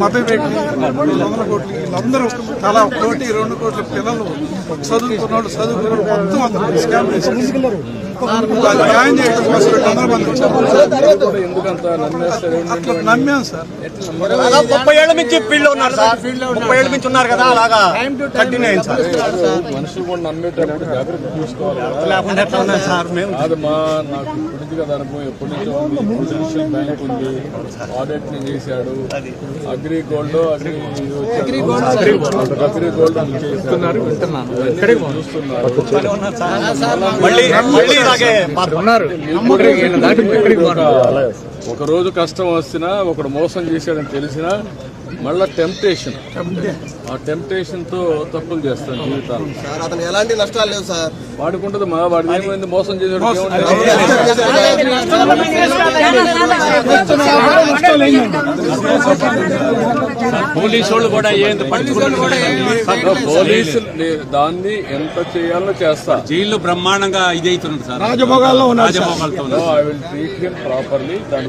మధ్యపెట్టి వందల కోట్లు వీళ్ళందరూ చాలా కోటి రెండు కోట్ల పిల్లలు చదువుకున్నాడు చదువుకున్నాడు మొత్తం అందరూ స్కామ్ చేశారు న్యాయం చేయడం కోసం అందరూ మంది సార్ ఫీల్డ్ ఉన్నారు ముప్పై ఏళ్ళ కదా అలాగా కంటిన్యూ సార్ మనుషులు కూడా నమ్మేటప్పుడు జాగ్రత్త చూసుకోవాలి ఎప్పుడు పొలిటిషియల్ బ్యాంక్ ఉంది ఆడిట్ని చేశాడు. Agri gold agri agri gold agri gold చేస్తున్నారు. చూస్తున్నారు మళ్ళీ మళ్ళీ ఇలాగే ఒక- ఒక రోజు కష్టం వచ్చినా ఒకడు మోసం చేశాడని తెలిసినా మళ్ళా టెంప్టేషన్ ఆ టెంప్టేషన్తో తప్పులు చేస్తాను జీవితాలు. సార్ అతను ఎలాంటి నష్టాలు లేవు సార్. వాడుకుంటుంది మా వాడికి ఏమైంది? మోసం చేసాడు పోలీసు వాళ్ళు కూడా ఏంది నే- దాన్ని ఎంత చేయాలో చేస్తా. జైల్లో బ్రహ్మాండంగా ఇది అవుతుంది సార్. రాజభోగాల్లో ఉన్నారు. I will treat him properly దాని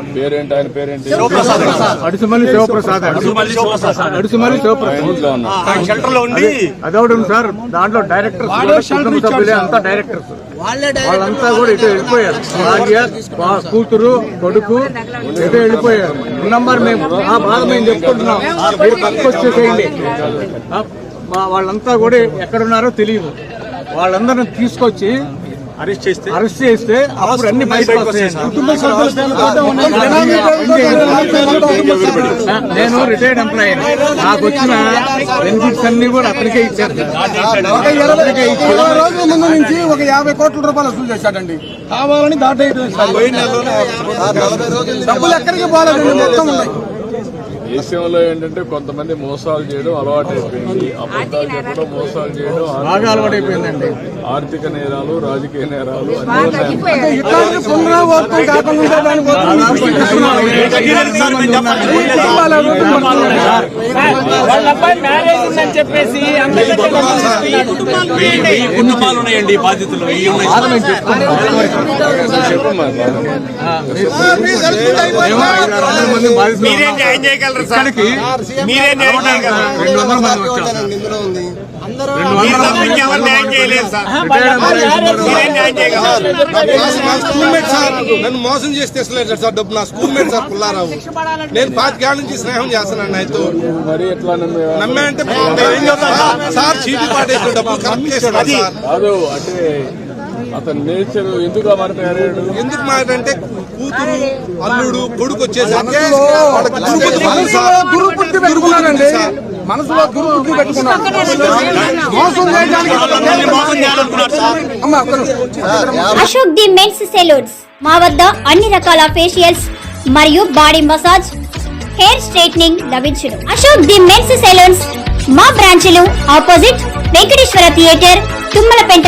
పేరేంటి? ఆయన పేరేంటి? అడుసుమల్లి శివప్రసాద్ అండి. మళ్ళీ శివప్రసాద్. అడుసుమల్లి శివప్రసాద్. షెల్టర్లో ఉండి అదొకటి ఉంది సార్. దాంట్లో డైరెక్టర్స్ సభ్యులే అంతా డైరెక్టర్స్ వాళ్ళంతా కూడా ఇటు వెళ్ళిపోయారు. భార్య కూతురు కొడుకు ఇటు వెళ్ళిపోయారు. నంబర్ మేము ఆ బాధ మేము చెప్పుకుంటున్నాం. మీరు పక్కకు వచ్చేసేయండి ఆ, మా వాళ్ళంతా కూడా ఎక్కడున్నారో తెలియదు. వాళ్ళందరిని తీసుకొచ్చి అరెస్ట్ చేస్తే? అరెస్ట్ చేస్తే అప్పుడు అన్ని నేను రిటైర్డ్ ఎంప్లాయీ నాకు వచ్చిన బెనిఫిట్స్ అన్ని కూడా అతనికే ఇచ్చారు. రోజుల ముందు నుంచి ఒక యాభై కోట్ల రూపాయలు వసూలు చేశాడండి. కావాలని దాటేయడం రోజులు డబ్బులు ఎక్కడికి పోలేదండి మొత్తం ఉన్నాయి. దేశంలో ఏంటంటే కొంతమంది మోసాలు చేయడం అలవాటు అయిపోయింది అబద్ధాలు చెప్పడం మోసాలు చేయడం బాగా అలవాటైపోయిందండి. ఆర్థిక నేరాలు రాజకీయ నేరాలు చెప్పేసి కుటుంబాలు ఉన్నాయండి బాధితులు మీరే న్యాయం చేయగలరు సార్ మీరే న్యాయం నన్ను మోసం చేసి సార్ డబ్బు నా స్కూల్ మేట్ సార్ పుల్లారావు నేను పాతికేళ్ళ నుంచి స్నేహం చేస్తున్నాను ఆయనతో నమ్మే- అంటే సార్ చీటీ పాటేసిన డబ్బు కరెక్ట్ చేశాడు సార్ అతని నేచర్ ఎందుకు ఆ మాట తయారయ్యాడు? ఎందుకు మాట అంటే కూతురు అల్లుడు కొడుకు వచ్చేసరికి మనసులో దుర్బుద్ధి మోసం చేయడానికి నిమిషం. Ashok the men's salons. మా వద్ద అన్ని రకాల ఫేషియల్స్ మరియు బాడీ మసాజ్ హెయిర్ స్ట్రైట్నింగ్ లభించును. Ashok the men's salons. మా బ్రాంచ్లు opposite Venkateswara theatre Tummalapenta